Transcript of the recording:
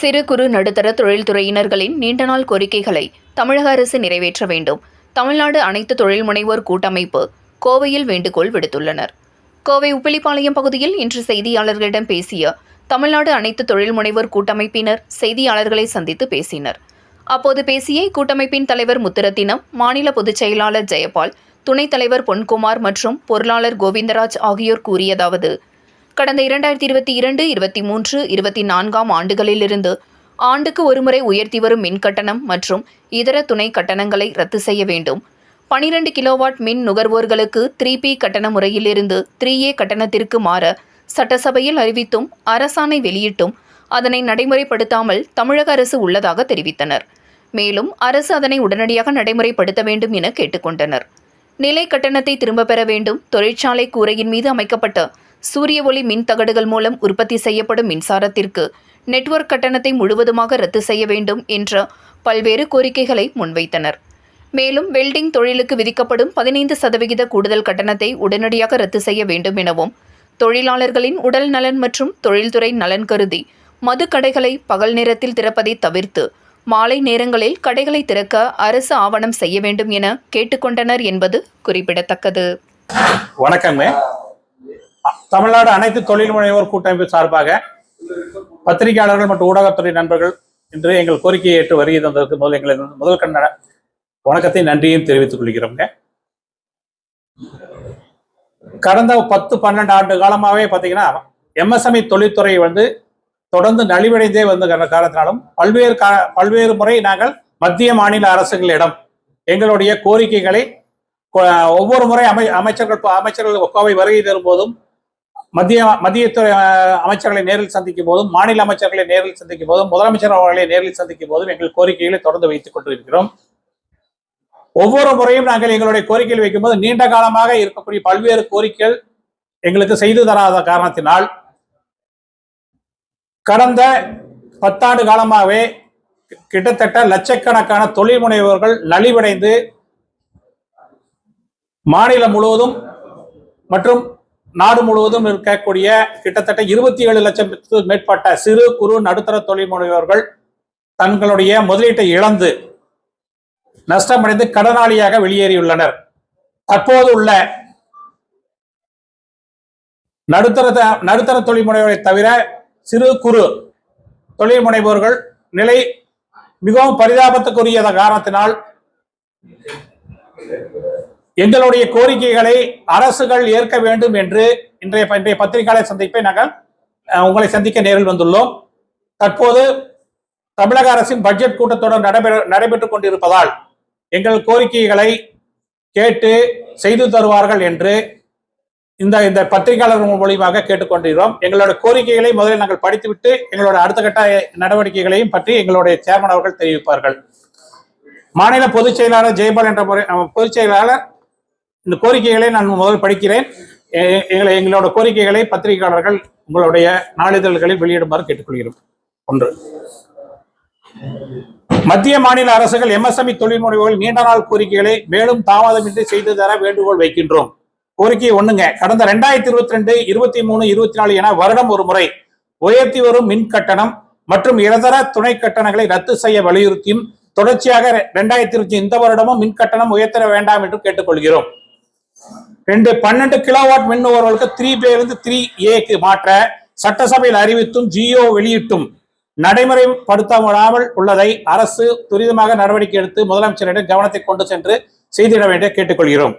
சிறு குறு நடுத்தர தொழில்துறையினர்களின் நீண்ட நாள் கோரிக்கைகளை தமிழக அரசு நிறைவேற்ற வேண்டும். தமிழ்நாடு அனைத்து தொழில் முனைவோர் கூட்டமைப்பு கோவையில் வேண்டுகோள் விடுத்துள்ளனர். கோவை உப்பிலிப்பாளையம் பகுதியில் இன்று செய்தியாளர்களிடம் பேசிய தமிழ்நாடு அனைத்து தொழில் முனைவோர் கூட்டமைப்பினர் செய்தியாளர்களை சந்தித்து பேசினர். அப்போது பேசிய கூட்டமைப்பின் தலைவர் முத்துரத்தினம் மாநில பொதுச் செயலாளர் ஜெயபால் துணைத் தலைவர் பொன்குமார் மற்றும் பொருளாளர் கோவிந்தராஜ் ஆகியோர் கூறியதாவது கடந்த இரண்டாயிரத்தி இருபத்தி இரண்டு இருபத்தி மூன்று இருபத்தி நான்காம் ஆண்டுகளிலிருந்து ஆண்டுக்கு ஒருமுறை உயர்த்தி வரும் மின் கட்டணம் மற்றும் இதர துணை கட்டணங்களை ரத்து செய்ய வேண்டும். பனிரெண்டு கிலோவாட் மின் நுகர்வோர்களுக்கு த்ரீ பி கட்டண முறையிலிருந்து த்ரீ ஏ கட்டணத்திற்கு மாற சட்டசபையில் அறிவித்தும் அரசாணை வெளியிட்டும் அதனை நடைமுறைப்படுத்தாமல் தமிழக அரசு உள்ளதாக தெரிவித்தனர். மேலும் அரசு அதனை உடனடியாக நடைமுறைப்படுத்த வேண்டும் என கேட்டுக்கொண்டனர். நிலை கட்டணத்தை திரும்பப் பெற வேண்டும் தொழிற்சாலை கூரையின் மீது அமைக்கப்பட்ட சூரிய ஒளி மின் தகடுகள் மூலம் உற்பத்தி செய்யப்படும் மின்சாரத்திற்கு நெட்வொர்க் கட்டணத்தை முழுவதுமாக ரத்து செய்ய வேண்டும் என்ற பல்வேறு கோரிக்கைகளை முன்வைத்தனர். மேலும் வெல்டிங் தொழிலுக்கு விதிக்கப்படும் பதினைந்து சதவிகித கூடுதல் கட்டணத்தை உடனடியாக ரத்து செய்ய வேண்டும் எனவும் தொழிலாளர்களின் உடல் நலன் மற்றும் தொழில்துறை நலன் கருதி மது கடைகளை பகல் நேரத்தில் திறப்பதை தவிர்த்து மாலை நேரங்களில் கடைகளை திறக்க அரசு ஆவணம் செய்ய வேண்டும் என கேட்டுக்கொண்டனர் என்பது குறிப்பிடத்தக்கது. வணக்கங்க தமிழ்நாடு அனைத்து தொழில் முனைவோர் கூட்டமைப்பு சார்பாக பத்திரிகையாளர்கள் மற்றும் ஊடகத்துறை நண்பர்கள் இன்று எங்கள் கோரிக்கையை ஏற்று வருகை தந்ததற்கு முதல் எங்களது முதல் கண்ண வணக்கத்தை நன்றியும் தெரிவித்துக் கொள்கிறோங்க கடந்த பத்து பன்னெண்டு ஆண்டு காலமாகவே பார்த்தீங்கன்னா எம்எஸ்எம்இ தொழில்துறை வந்து தொடர்ந்து நலிவடைந்தே வந்த காரணத்தினாலும் பல்வேறு கா பல்வேறு முறை நாங்கள் மத்திய மாநில அரசுகளிடம் எங்களுடைய கோரிக்கைகளை ஒவ்வொரு முறை அமை அமைச்சர்கள் அமைச்சர்கள் கோவை வருகை தரும் போதும் மத்திய மத்திய துறை அமைச்சர்களை நேரில் சந்திக்கும் போதும் மாநில அமைச்சர்களை நேரில் சந்திக்கும் போதும் முதலமைச்சர் அவர்களை நேரில் சந்திக்கும் போதும் எங்கள் கோரிக்கைகளை தொடர்ந்து வைத்துக் கொண்டிருக்கிறோம். ஒவ்வொரு முறையும் நாங்கள் எங்களுடைய கோரிக்கைகள் வைக்கும்போது நீண்ட காலமாக இருக்கக்கூடிய பல்வேறு கோரிக்கைகள் எங்களுக்கு செய்து தராத காரணத்தினால் கடந்த பத்தாண்டு காலமாகவே கிட்டத்தட்ட லட்சக்கணக்கான தொழில் முனைவோர்கள் நலிவடைந்து மாநிலம் முழுவதும் மற்றும் நாடு முழுவதும் இருக்கக்கூடிய கிட்டத்தட்ட இருபத்தி ஏழு லட்சம் மேற்பட்ட சிறு குறு நடுத்தர தொழில் முனைவோர்கள் தங்களுடைய முதலீட்டை இழந்து நஷ்டமடைந்து கடனாளியாக வெளியேறியுள்ளனர். தற்போது உள்ள நடுத்தர த- நடுத்தர தொழில் முனைவோரை தவிர சிறு குறு தொழில் முனைவோர்கள் நிலை மிகவும் பரிதாபத்துக்குரியத காரணத்தினால் எங்களுடைய கோரிக்கைகளை அரசுகள் ஏற்க வேண்டும் என்று இன்றைய இன்றைய பத்திரிகையாளர் சந்திப்பை நாங்கள் உங்களை சந்திக்க நேரில் வந்துள்ளோம். தற்போது தமிழக அரசின் பட்ஜெட் கூட்டத்தொடர் நடைபெற நடைபெற்றுக் கொண்டிருப்பதால் எங்கள் கோரிக்கைகளை கேட்டு செய்து தருவார்கள் என்று இந்த இந்த பத்திரிகையாளர் மூலியமாக கேட்டுக்கொண்டிருக்கிறோம். எங்களோட கோரிக்கைகளை முதலில் நாங்கள் படித்துவிட்டு எங்களோட அடுத்த கட்ட நடவடிக்கைகளையும் பற்றி எங்களுடைய சேர்மன் அவர்கள் தெரிவிப்பார்கள். மாநில பொதுச் செயலாளர் ஜெயபால் என்ற முறை பொதுச் செயலாளர் இந்த கோரிக்கைகளை நான் முதல் படிக்கிறேன். எங்களை எங்களோட கோரிக்கைகளை பத்திரிகையாளர்கள் உங்களுடைய நாளிதழ்களில் வெளியிடுமாறு கேட்டுக்கொள்கிறோம். ஒன்று. மத்திய மாநில அரசுகள் எம்எஸ்எம்இ தொழில் முனைவோர்கள் நீண்ட நாள் கோரிக்கைகளை மேலும் தாமதமின்றி செய்து தர வேண்டுகோள் வைக்கின்றோம். கோரிக்கை ஒண்ணுங்க. கடந்த ரெண்டாயிரத்தி இருபத்தி ரெண்டு இருபத்தி மூணு இருபத்தி நாலு என வருடம் ஒரு முறை உயர்த்தி வரும் மின் கட்டணம் மற்றும் இதர துணை கட்டணங்களை ரத்து செய்ய வலியுறுத்தியும் தொடர்ச்சியாக ரெண்டாயிரத்தி இருபத்தி இந்த வருடமும் மின் கட்டணம் உயர்த்த வேண்டாம் என்று கேட்டுக்கொள்கிறோம். ரெண்டு பன்னெண்டு கிலோவாட் மின் நுகர்வோருக்கு த்ரீ இருந்து த்ரீ ஏக்கு மாற்ற சட்டசபையில் அறிவித்தும் ஜியோ வெளியிட்டும் நடைமுறைப்படுத்தாமல் உள்ளதை அரசு துரிதமாக நடவடிக்கை எடுத்து முதலமைச்சரிடம் கவனத்தை கொண்டு சென்று செய்திட வேண்டிய கேட்டுக்கொள்கிறோம்.